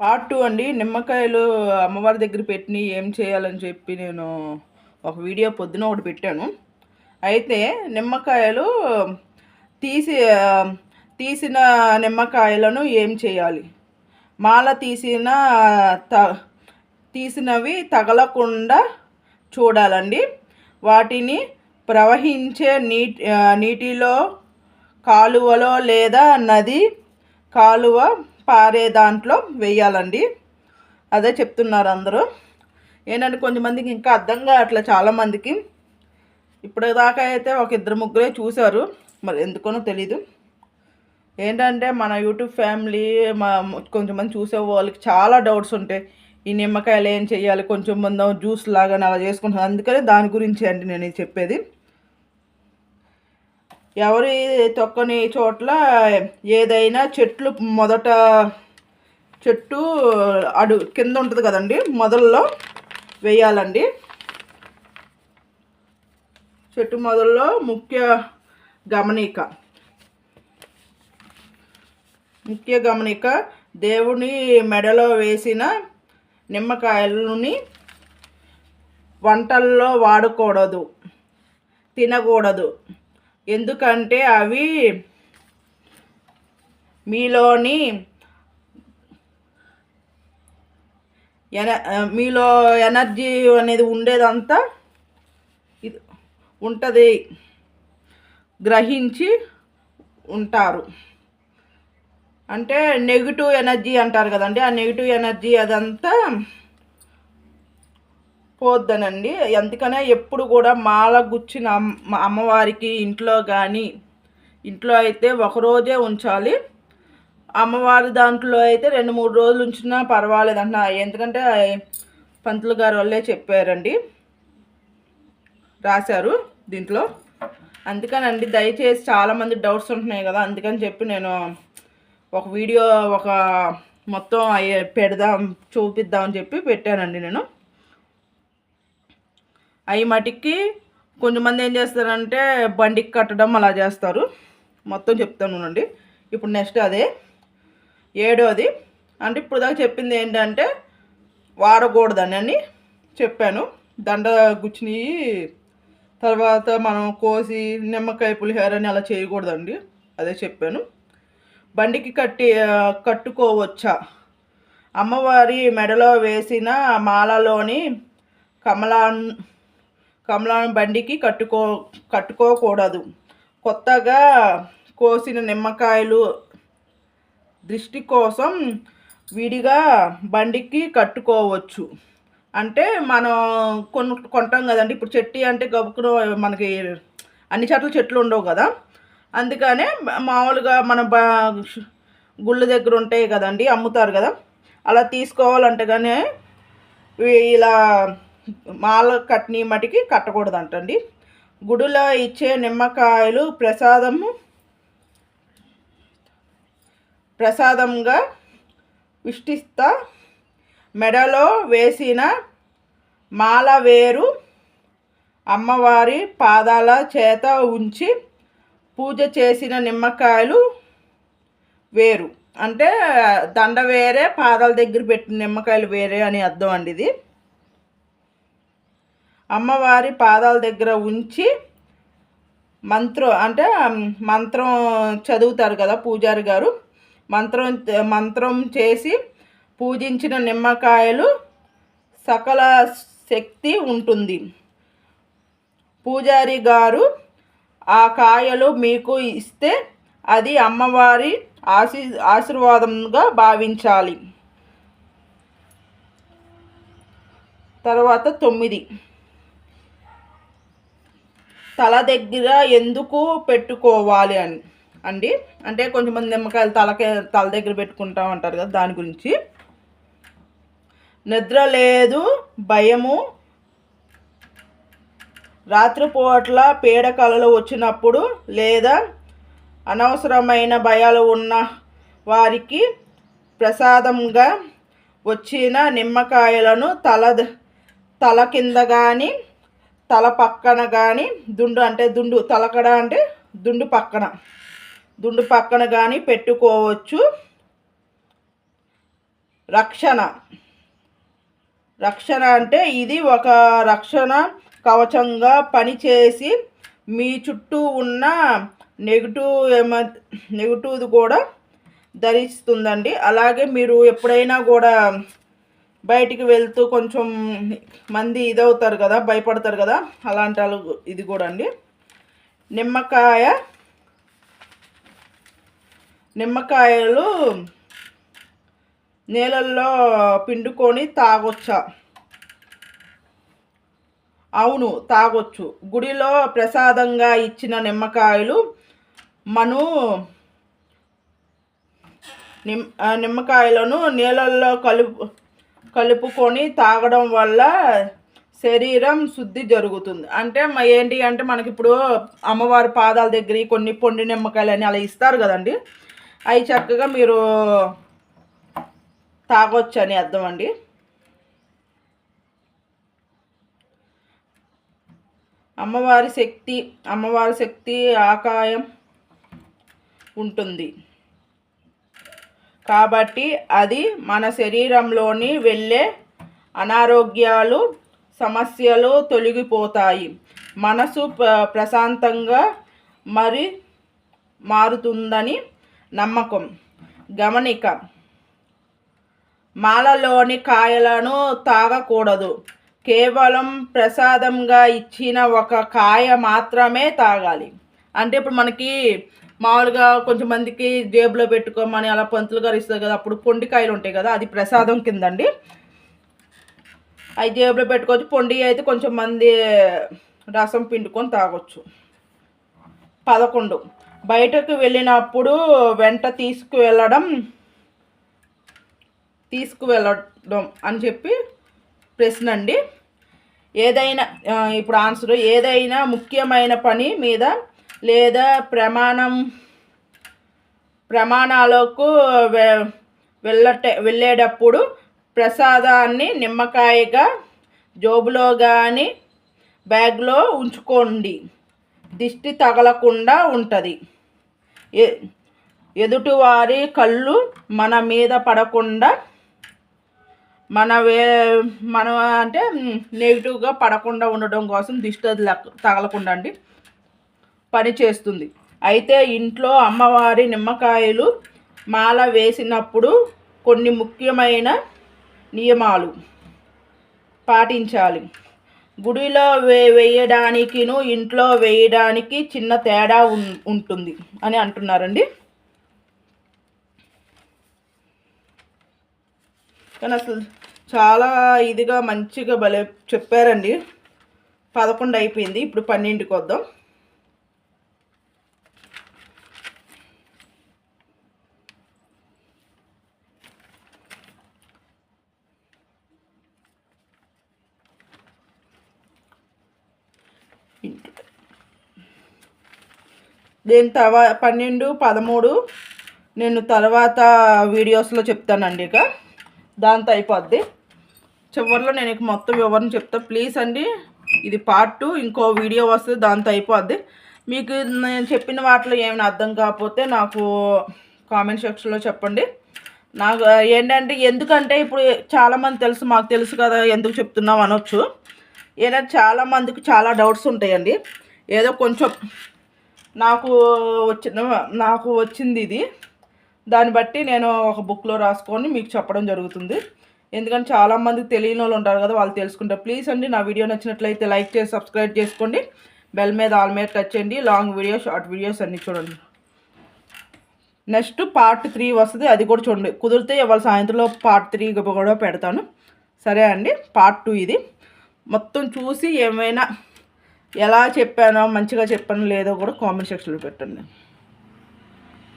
Part two అండి. నిమ్మకాయలు అమ్మవారి దగ్గర పెట్టి ఏం చేయాలని చెప్పి నేను ఒక వీడియో పొద్దున ఒకటి పెట్టాను. అయితే నిమ్మకాయలు తీసి తీసిన నిమ్మకాయలను ఏం చేయాలి? మాల తీసిన త తీసినవి తగలకుండా చూడాలండి. వాటిని ప్రవహించే నీటి నీటిలో కాలువలో లేదా నది కాలువ పారే దాంట్లో వేయాలండి. అదే చెప్తున్నారు అందరూ. ఏంటంటే కొంతమందికి ఇంకా అర్థం కావట్లే చాలామందికి ఇప్పుడు దాకా అయితే ఒక ఇద్దరు ముగ్గురే చూశారు. మరి ఎందుకనో తెలీదు. ఏంటంటే మన యూట్యూబ్ ఫ్యామిలీ మా కొంచెంమంది చూసే వాళ్ళకి చాలా డౌట్స్ ఉంటాయి. ఈ నిమ్మకాయలు ఏం చేయాలి? కొంచెం మంది జ్యూస్ లాగా అలా చేసుకుంటాను అందుకనే దాని గురించి అండి నేను చెప్పేది. ఎవరి తొక్కని చోట్ల ఏదైనా చెట్లు మొదట చెట్టు అడు కింద ఉంటుంది కదండి మొదల్లో వేయాలండి. చెట్టు మొదల్లో ముఖ్య గమనిక. ముఖ్య గమనిక దేవుని మెడలో వేసిన నిమ్మకాయలని వంటల్లో వాడకూడదు తినకూడదు. ఎందుకంటే అవి మీలోని ఎన మీలో ఎనర్జీ అనేది ఉండేదంతా ఇది ఉంటుంది. గ్రహించి ఉంటారు. అంటే నెగిటివ్ ఎనర్జీ అంటారు కదండి ఆ నెగిటివ్ ఎనర్జీ అదంతా పోద్దనండి. అందుకనే ఎప్పుడు కూడా మాల గుచ్చిన అమ్మవారికి ఇంట్లో కానీ ఇంట్లో అయితే ఒకరోజే ఉంచాలి. అమ్మవారి దాంట్లో అయితే రెండు మూడు రోజులు ఉంచినా పర్వాలేదు ఎందుకంటే పంతులు గారు వాళ్ళే చెప్పారండి. రాశారు దీంట్లో. అందుకనండి దయచేసి చాలామంది డౌట్స్ ఉంటున్నాయి కదా అందుకని చెప్పి నేను ఒక వీడియో ఒక మొత్తం అయ్యే పెడదాం చూపిద్దామని చెప్పి పెట్టానండి నేను. అవి మటుకి కొంతమంది ఏం చేస్తారంటే బండికి కట్టడం అలా చేస్తారు. మొత్తం చెప్తాను అండి ఇప్పుడు నెక్స్ట్ అదే. ఏడోది. అంటే ఇప్పుడు దాకా చెప్పింది ఏంటంటే వాడకూడదని అని చెప్పాను. దండ గుచ్చినవి తర్వాత మనం కోసి నిమ్మకాయ పులిహోర అని అలా చేయకూడదండి. అదే చెప్పాను. బండికి కట్టి కట్టుకోవచ్చా? అమ్మవారి మెడలో వేసిన మాలలోని కమలా కమలాన్ బండికి కట్టుకో కట్టుకోకూడదు. కొత్తగా కోసిన నిమ్మకాయలు దృష్టి కోసం విడిగా బండికి కట్టుకోవచ్చు. అంటే మనం కొను కొంటాం కదండి. ఇప్పుడు చెట్టి అంటే గబుకును మనకి అన్ని చెట్లు చెట్లు ఉండవు కదా. అందుకనే మామూలుగా మన బా గుళ్ళ దగ్గర ఉంటాయి కదండి అమ్ముతారు కదా. అలా తీసుకోవాలంటే కానీ ఇలా మాల కట్ని మటికి కట్టకూడదు అంటండి గుడిలో ఇచ్చే నిమ్మకాయలు ప్రసాదము ప్రసాదంగా విష్టిస్తా. మెడలో వేసిన మాల వేరు అమ్మవారి పాదాల చేత ఉంచి పూజ చేసిన నిమ్మకాయలు వేరు. అంటే దండ వేరే పాదాల దగ్గర పెట్టిన నిమ్మకాయలు వేరే అని అర్థం అండి ఇది. అమ్మవారి పాదాల దగ్గర ఉంచి మంత్రం అంటే మంత్రం చదువుతారు కదా పూజారి గారు. మంత్రం మంత్రం చేసి పూజించిన నిమ్మకాయలు సకల శక్తి ఉంటుంది. పూజారి గారు ఆ కాయలు మీకు ఇస్తే అది అమ్మవారి ఆశీ ఆశీర్వాదంగా భావించాలి. తర్వాత తొమ్మిది. తల దగ్గర ఎందుకు పెట్టుకోవాలి అని అండి? అంటే కొంతమంది నిమ్మకాయలు తలకే తల దగ్గర పెట్టుకుంటా ఉంటారు కదా దాని గురించి. నిద్ర లేదు భయము. రాత్రిపూట్ల పీడ కళలు వచ్చినప్పుడు లేదా అనవసరమైన భయాలు ఉన్న వారికి ప్రసాదంగా వచ్చిన నిమ్మకాయలను తల తల కింద కానీ తల పక్కన కానీ దుండు అంటే దుండు తలకడ అంటే దుండు పక్కన. దుండు పక్కన కానీ పెట్టుకోవచ్చు. రక్షణ. రక్షణ అంటే ఇది ఒక రక్షణ కవచంగా పనిచేసి మీ చుట్టూ ఉన్న నెగిటివ్ ఏమ నెగిటివ్ది కూడా ధరిస్తుందండి. అలాగే మీరు ఎప్పుడైనా కూడా బయటికి వెళ్తూ కొంచెం మంది ఇదవుతారు కదా భయపడతారు కదా అలాంటి వాళ్ళు ఇది కూడా అండి. నిమ్మకాయ నిమ్మకాయలు నేలల్లో పిండుకొని తాగొచ్చా? అవును తాగొచ్చు. గుడిలో ప్రసాదంగా ఇచ్చిన నిమ్మకాయలు మను నిమ్ నిమ్మకాయలను నీళ్ళల్లో కలుపు కలుపుకొని తాగడం వల్ల శరీరం శుద్ధి జరుగుతుంది. అంటే ఏంటి అంటే మనకి ఇప్పుడు అమ్మవారి పాదాల దగ్గర కొన్ని పొండి నిమ్మకాయలు అని అలా ఇస్తారు కదండి. అవి చక్కగా మీరు తాగొచ్చు అని అర్థం అండి. అమ్మవారి శక్తి అమ్మవారి శక్తి ఆకాయం ఉంటుంది. కాబట్టి అది మన శరీరంలోని వెళ్ళే అనారోగ్యాలు సమస్యలు తొలగిపోతాయి. మనసు ప్రశాంతంగా మరి మారుతుందని నమ్మకం. గమనిక. మాలలోని కాయలను తాగకూడదు. కేవలం ప్రసాదంగా ఇచ్చిన ఒక కాయ మాత్రమే తాగాలి. అంటే ఇప్పుడు మనకి మామూలుగా కొంచెం మందికి జేబులో పెట్టుకోమని అలా పంతులు గారు ఇస్తారు కదా అప్పుడు పొండికాయలు ఉంటాయి కదా అది ప్రసాదం కిందండి. అవి జేబులో పెట్టుకోవచ్చు. పొండి అయితే కొంచెం మంది రసం పిండుకొని తాగొచ్చు. పదకొండు. బయటకు వెళ్ళినప్పుడు వెంట తీసుకువెళ్ళడం తీసుకువెళ్ళడం అని చెప్పి ప్రశ్న అండి. ఏదైనా ఇప్పుడు ఆన్సర్ ఏదైనా ముఖ్యమైన పని మీద లేదా ప్రమాణం ప్రమాణాలకు వెళ్ళట వెళ్ళేటప్పుడు ప్రసాదాన్ని నిమ్మకాయగా జోబులో కానీ బ్యాగ్లో ఉంచుకోండి. దిష్టి తగలకుండా ఉంటుంది. ఎదుటివారి కళ్ళు మన మీద పడకుండా మన వే మన అంటే నెగిటివ్గా పడకుండా ఉండడం కోసం దిష్టి తగలకుండా అండి. పనిచేస్తుంది అయితే ఇంట్లో అమ్మవారి నిమ్మకాయలు మాల వేసినప్పుడు కొన్ని ముఖ్యమైన నియమాలు పాటించాలి. గుడిలో వే వేయడానికిను ఇంట్లో వేయడానికి చిన్న తేడా ఉంటుంది అని అంటున్నారండి. కానీ అసలు చాలా ఇదిగా మంచిగా భలే చెప్పారండి. పదకొండు అయిపోయింది. ఇప్పుడు పన్నెండుకి వద్దాం దీని తర్వా పన్నెండు పదమూడు నేను తర్వాత వీడియోస్లో చెప్తానండి ఇక. దాంతో అయిపోద్ది. చివరిలో నేను ఇక మొత్తం వివరణ చెప్తా. ప్లీజ్ అండి ఇది పార్ట్ టూ ఇంకో వీడియో వస్తుంది దాంతో అయిపోద్ది. మీకు నేను చెప్పిన వాటిలో ఏమైనా అర్థం కాకపోతే నాకు కామెంట్ సెక్షన్లో చెప్పండి. నాకు ఏంటంటే ఎందుకంటే ఇప్పుడు చాలామంది తెలుసు మాకు తెలుసు కదా ఎందుకు చెప్తున్నాం అనొచ్చు. ఏదైనా చాలామందికి చాలా డౌట్స్ ఉంటాయండి. ఏదో కొంచెం నాకు వచ్చిన నాకు వచ్చింది ఇది. దాన్ని బట్టి నేను ఒక బుక్లో రాసుకొని మీకు చెప్పడం జరుగుతుంది. ఎందుకంటే చాలామందికి తెలియని వాళ్ళు ఉంటారు కదా వాళ్ళు తెలుసుకుంటారు. ప్లీజ్ అండి నా వీడియో నచ్చినట్లయితే లైక్ చేసి సబ్స్క్రైబ్ చేసుకోండి. బెల్ మీద ఆల్ మీద టచ్ చేయండి. లాంగ్ వీడియో షార్ట్ వీడియోస్ అన్నీ చూడండి. నెక్స్ట్ పార్ట్ త్రీ వస్తుంది అది కూడా చూడండి. కుదిరితే ఇవాళ సాయంత్రంలో పార్ట్ త్రీ కూడా పెడతాను. సరే అండి పార్ట్ టూ ఇది. మొత్తం చూసి ఏమైనా ఎలా చెప్పానో మంచిగా చెప్పానో లేదో కూడా కామెంట్ సెక్షన్లో పెట్టండి.